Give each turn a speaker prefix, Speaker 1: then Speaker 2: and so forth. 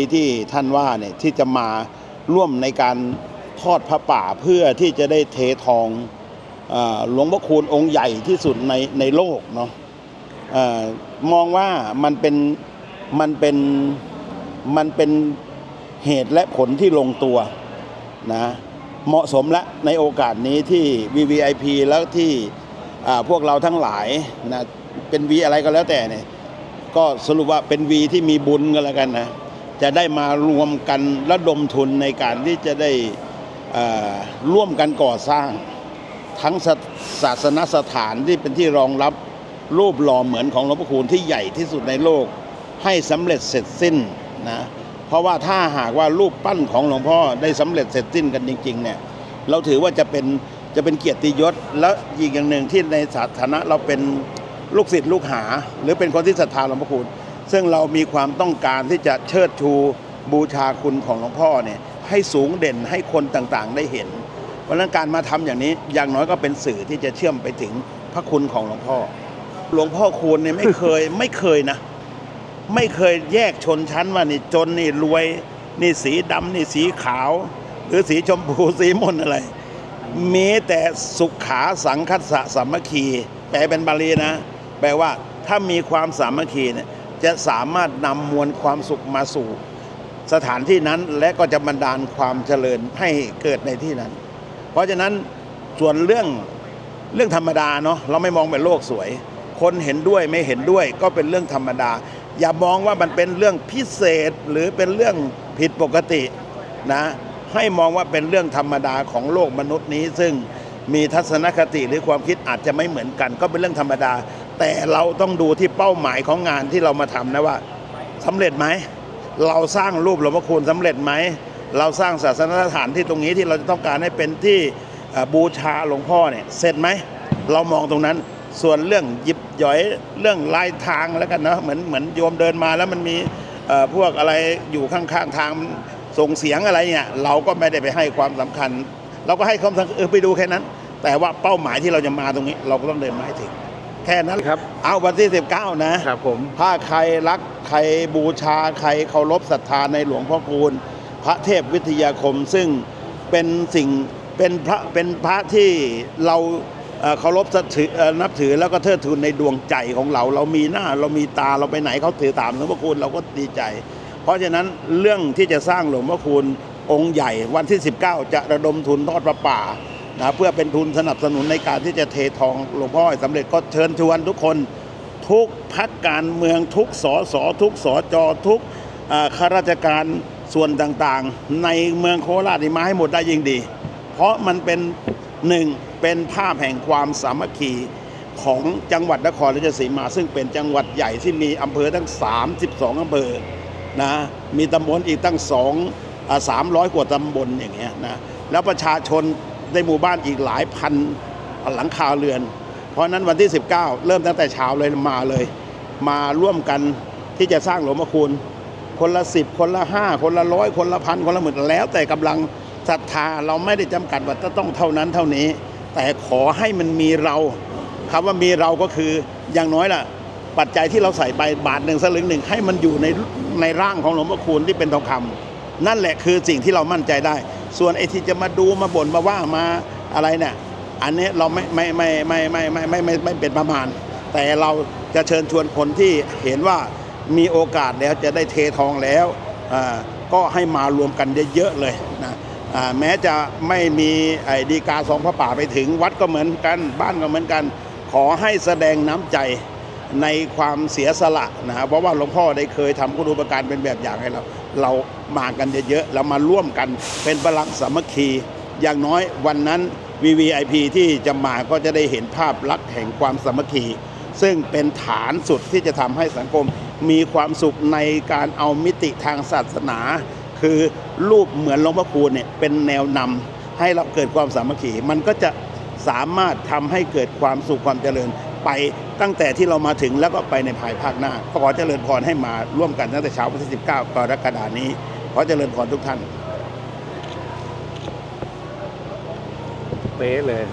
Speaker 1: ที่ท่านว่าเนี่ยที่จะมาร่วมในการทอดพระป่าเพื่อที่จะได้เททองอหลวงพ่อคูณองค์ใหญ่ที่สุดในในโลกเนาะออมองว่ามันเป็นมันเป็นมันเป็นเหตุและผลที่ลงตัวนะเหมาะสมและในโอกาสนี้ที่ VVIP แล้วที่พวกเราทั้งหลายนะเป็น V อะไรก็แล้วแต่เนี่ยก็สรุปว่าเป็นวีที่มีบุญกันแล้วกันนะ จะได้มารวมกันระดมทุนในการที่จะได้ร่วมกันก่อสร้าง ทั้งศาศาสนสถานที่เป็นที่รองรับรูปหล่อเหมือนของหลวงพ่อคูณที่ใหญ่ที่สุดในโลกให้สำเร็จเสร็จสิ้นนะเพราะว่าถ้าหากว่ารูปปั้นของหลวงพ่อได้สำเร็จเสร็จสิ้นกันจริงๆเนี่ยเราถือว่าจะเป็นจะเป็นเกียรติยศและอีกอย่างหนึ่งที่ในสถานะเราเป็นลูกศิษย์ลูกหา หรือเป็นคนที่ศรัทธาหลวงพ่อคูณ ซึ่งเรามีความต้องการที่จะเชิดชูบูชาคุณของหลวงพ่อเนี่ยให้สูงเด่นให้คนต่างๆ ได้เห็น เพราะฉะนั้นการมาทำอย่างนี้อย่างน้อยก็เป็นสื่อที่จะเชื่อมไปถึงพระคุณของหลวงพ่อ หลวงพ่อคูณเนี่ยไม่เคยไม่เคยนะ ไม่เคยแยกชนชั้นว่านี่จนนี่รวยนี่สีดำนี่สีขาว หรือสีชมพูสีมนอะไรมีแต่สุขาสังคัสสะสามัคคีแปลเป็นบาลีนะ แปลว่าถ้ามีความสามัคคีเนี่ย จะสามารถนำมวลความสุขมาสู่สถานที่นั้นและก็จะบันดาลความเจริญให้เกิดในที่นั้น เพราะฉะนั้นส่วนเรื่องเรื่องธรรมดาเนาะเราไม่มองเป็นโลกสวย คนเห็นด้วยไม่เห็นด้วยก็เป็นเรื่องธรรมดา อย่ามองว่ามันเป็นเรื่องพิเศษหรือเป็นเรื่องผิดปกตินะให้มองว่าเป็นเรื่องธรรมดาของโลกมนุษย์นี้ ซึ่งมีทัศนคติหรือความคิดอาจจะไม่เหมือนกัน ก็เป็นเรื่องธรรมดา แต่เราต้องดูที่เป้าหมายของงานที่เรามาทำนะว่าสำเร็จไหม เราสร้างรูปหลวงพ่อคูณสำเร็จไหม เราสร้างศาสนสถานที่ตรงนี้ที่เราจะต้องการให้เป็นที่บูชาหลวงพ่อเนี่ยเสร็จไหม เรามองตรงนั้นส่วนเรื่องหยิบย่อยเรื่องลายทางแล้วกันเนาะเหมือนเหมือนโยมเดินมาแล้วมันมีพวกอะไรอยู่ข้างๆทางส่งเสียงอะไรเนี่ยเราก็ไม่ได้ไปให้ความสำคัญ เราก็ให้ความสำคัญไปดูแค่นั้น แต่ว่าเป้าหมายที่เราจะมาตรงนี้ เราก็ต้องเดินมาให้ถึง แค่นั้น
Speaker 2: ครับ
Speaker 1: เอาวันที่ 19 นะ
Speaker 2: ครับผม
Speaker 1: ถ้าใครรักใครบูชาใครเคารพศรัทธาในหลวงพ่อคูณ พระเทพวิทยาคมซึ่งเป็นสิ่งเป็นพระเป็นพระที่เราเอ่อเคารพสัทถือเอ่อนับถือแล้วก็เทิดทูนในดวงใจของเรา เรามีหน้าเรามีตาเราไปไหนเขาถือตามหลวงพ่อคูณเราก็ดีใจ เพราะฉะนั้นเรื่องที่จะสร้างหลวงพ่อคูณองค์ใหญ่วันที่ 19 จะระดมทุนทอดพระป่า นะเพื่อเป็นทุนสนับสนุนในการที่จะเททองหลวงพ่อให้สำเร็จก็เชิญชวนทุกคนทุกพักการเมืองทุกสอสอทุกสอจอทุกข้าราชการส่วนต่างๆ ในเมืองโคราชนี่มาให้หมดได้ยิ่งดี เพราะมันเป็นหนึ่งเป็นภาพแห่งความสามัคคีของจังหวัดนครราชสีมา ซึ่งเป็นจังหวัดใหญ่ที่มีอำเภอทั้ง 32 อำเภอนะมีตำบลอีกตั้งสองสามร้อยกว่าตำบลอย่างเงี้ยนะแล้วประชาชน ในหมู่บ้านอีกหลายพันหลังคาเรือน เพราะนั้นวันที่ 19 เริ่มตั้งแต่เช้าเลยมาเลย มาร่วมกันที่จะสร้างหลวงพ่อคูณคนละสิบคนละห้าคนละร้อยคนละพันคนละหมื่นแล้วแต่กำลังศรัทธาเราไม่ได้จำกัดว่าจะต้องเท่านั้นเท่านี้ แต่ขอให้มันมีเราคำว่ามีเราก็คืออย่างน้อยล่ะ ปัจจัยที่เราใส่ไปบาทหนึ่งสลึงหนึ่งให้มันอยู่ในในร่างของหลวงพ่อคูณที่เป็นทองคำนั่นแหละคือสิ่งที่เรามั่นใจได้ ส่วนไอ้ที่จะมาดูมาบ่นมาว่ามาอะไรเนี่ยอันนี้เราไม่ไม่ไม่ไม่ไม่ไม่ไม่ไม่ไม่เป็นประมาณ แต่เราจะเชิญชวนคนที่เห็นว่ามีโอกาสแล้วจะได้เททองแล้วก็ให้มารวมกันเยอะๆเลยนะแม้จะไม่มีไอ้ดีกาสองพระป่าไปถึงวัดก็เหมือนกัน บ้านก็เหมือนกัน ขอให้แสดงน้ำใจในความเสียสละนะฮะเพราะว่าหลวงพ่อได้เคยทำคุณูปการเป็นแบบอย่างให้เรา เรามากันเยอะๆเรามาร่วมกันเป็นพลังสามัคคี อย่างน้อยวันนั้น VVIP ที่จะมาก็จะได้เห็นภาพลักษณ์แห่งความสามัคคี ซึ่งเป็นฐานสุดที่จะทำให้สังคมมีความสุขในการเอามิติทางศาสนา คือรูปเหมือนหลวงพ่อคูณเนี่ยเป็นแนวนำให้เราเกิดความสามัคคี มันก็จะสามารถทำให้เกิดความสุขความเจริญ ไปตั้งแต่ที่เรามาถึงแล้วก็ไปในภายภาคหน้าขอเจริญพรให้มาร่วมกันตั้งแต่เช้าวันที่19กรกฎานี้ขอเจริญพรทุกท่าน
Speaker 2: เป๊ะเลย